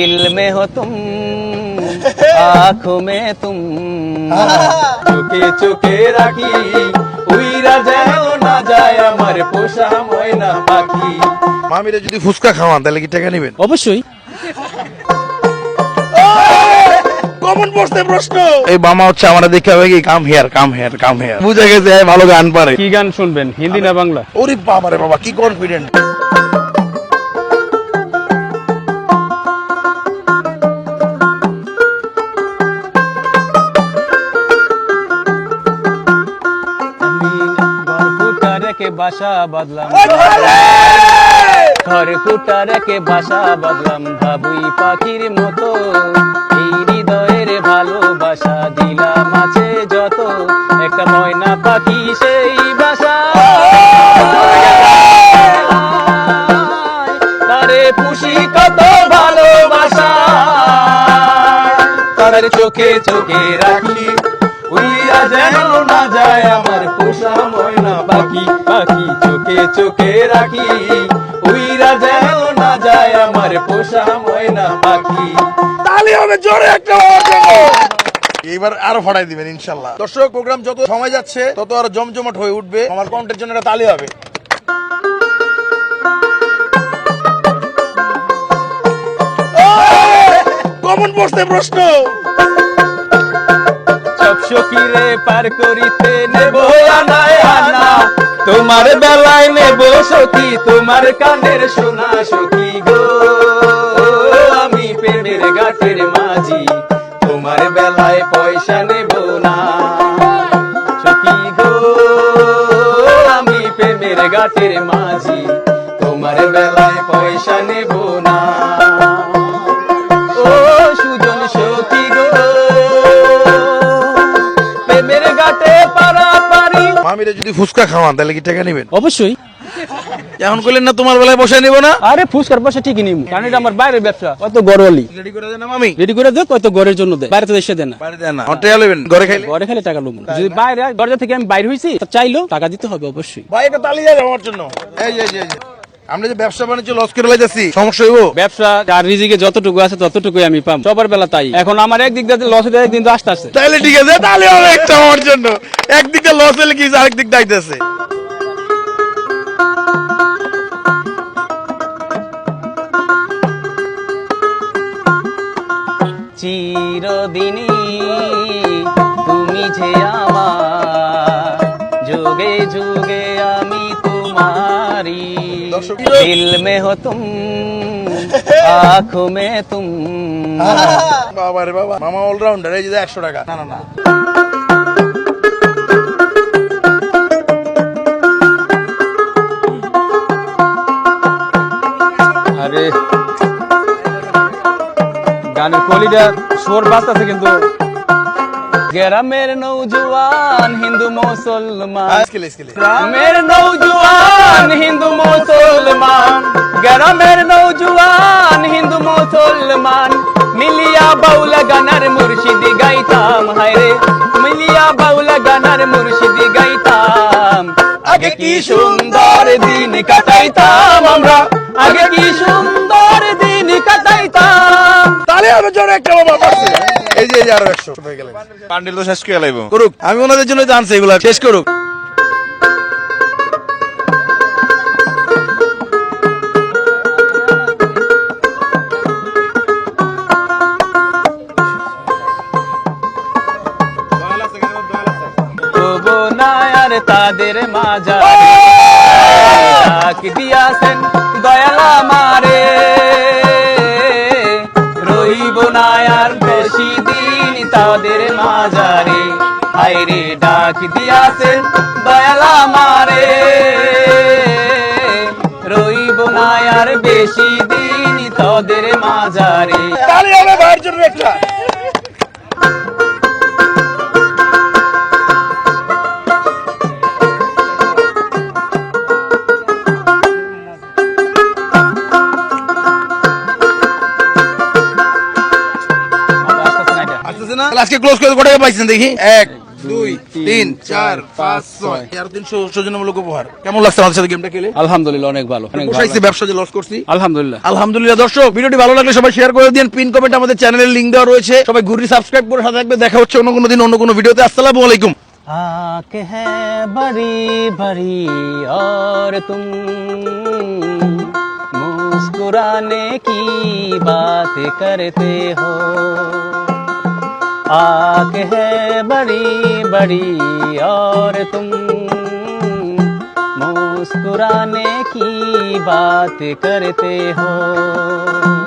दिल में हो तुम आँखों में तुम চোখে চোখে রাখি উইরা যেন না যায় আমার পোষা ময়না পাখি মামিরে যদি ফুচকা খাওয়ান তাহলে কি টাকা নেবেন অবশ্যই কমন প্রশ্নে প্রশ্ন এই বামা হচ্ছে আমরা দেখে হবে কি come here come here come here বুঝে গেছে এ ভালো গান পারে কি গান শুনবেন হিন্দি না বাংলা ওরে বাবা রে বাবা কি কনফিডেন্ট বাসা বাঁধলাম ঘর কুটা রেখে বাসা বাঁধলাম ভাবুই পাখির মতো এই হৃদয়ের ভালোবাসা দিলাম আছে যত। একটা ময়না পাখি সেই বাসা তারে পুষি কত ভালোবাসা। তার চোখে চোখে রাখি উইরা যেন না যায় আমার পোষা ময়না পাখি পাখি চোখে চোখে রাখি। উইরা যেন না যায় আমার পোষা ময়না পাখি। তালি হবে জোরে একটা এইবার আরও ফাটাই দিবেন ইনশাল্লাহ। দর্শক প্রোগ্রাম যত সময় যাচ্ছে তত আরও জমজমাট হয়ে উঠবে। আমার কন্টের জন্য একটা তালি হবে। কমন প্রশ্নে প্রশ্ন। সখীরে করিতে নেব আনায় আনা। তোমার বেলায় নেব সখী, তোমার কানের সোনা সখী গো। আমি প্রেমের গাঠের মাঝি, তোমার বেলায় পয়সা নেব না সখী গো। আমি প্রেমের গাঠের মাঝি, তোমার বেলায় পয়সা নেব মামিরে যদি ফুচকা খাওয়ান তাহলে কি টাকা নেবেন? অবশ্যই। এখন করলেন না তোমার বেলায় বসে নিব না? আরে ফুসকার পয়সা ঠিকই নিব কারণ এটা আমার বাইরের ব্যবসা। কত গড়লি রেডি করে দেন মামি? রেডি করে দেয় কত গড়ের জন্য দেয় বাইরে তো এসে দেয় না। বাড়ি দেন না। টাকা নেবেন ঘরে খাইলে? ঘরে খেলে টাকা লুম। যদি বাইরে দরজা থেকে আমি বাইরে হয়েছি তা চাইলেও টাকা দিতে হবে অবশ্যই। একটা তালি যাবে আমার জন্য। এই এই এই আমরা যে ব্যবসা বাণিজ্য লস করে লাইতেছি সমস্যা হইব? ব্যবসা আর রিজিকে যতটুকু আছে ততটুকুই আমি পাম। সবার বেলা তাই। এখন আমার একদিক দিয়ে লস হয়ে একদিন তো আসতে আসছে তাহলে ঠিক আছে তাহলে একটা আমার জন্য। একদিকটা লস হলে কি আরেক দিক দাইতেছে চিরদিনই তুমি যে আমার যুগে যুগে আমি তোমারি দিল মে হো তুম আঁখো মে তুম। বাবা রে বাবা মামা অলরাউন্ডার এই যে একশো টাকা। না না না। গানের কলিটা সুর বাজতেছে কিন্তু। গ্রামের নৌজওয়ান হিন্দু মুসলমান। গ্রামের নৌজওয়ান হিন্দু মুসলমান। গ্রামের নৌজওয়ান হিন্দু মুসলমান। মিলিয়া বাউলা গানার মুর্শিদি গাইতাম হায়রে মিলিয়া বাউলা গানার মুর্শিদি গাইতাম। আগে কি সুন্দর দিন কাটাইতাম আমরা। আগে কি সুন্দর দিন তাহলে হবে একটা বাবা পারছে। এই যে এই যে আরও একশো। হয়ে গেলেন। পান্ডেল তো শেষ করে লাইব। করুক। আমি ওনাদের জন্য জানছি এগুলা। শেষ করুক। তবু না আর তাদের মাঝারে। ডাক দিয়াছেন দয়ালা মারে। হাইরে ডাক দিয়াছেন দয়ালা মারে রইব না আর বেশি দিন তাদের মাঝারে তাহলে হবে ভাইয়ের জন্য একটা আসতেছে না তাহলে আজকে ক্লোজ করে কত টাকা পাইছেন দেখি এক দুই তিন চার পাঁচ ছয় আর তিনশো সৌজন্যমূলক উপহার কেমন লাগছে আমাদের সাথে গেমটা খেলে আলহামদুলিল্লাহ অনেক ভালো অনেক ভালো পোষাইছি ব্যবসা যে লস করছি আলহামদুলিল্লাহ আলহামদুলিল্লাহ দর্শক ভিডিওটি ভালো লাগলে সবাই শেয়ার করে দিন পিন কমেন্ট আমাদের চ্যানেলের লিঙ্ক দেওয়া রয়েছে সবাই ঘুরি সাবস্ক্রাইব করে সাথে থাকবে দেখা হচ্ছে অন্য কোনো দিন অন্য কোনো ভিডিওতে আসসালামু আলাইকুম आंख है बड़ी बड़ी और तुम मुस्कुराने की बात करते हो आँख है बड़ी बड़ी और तुम मुस्कुराने की बात करते हो।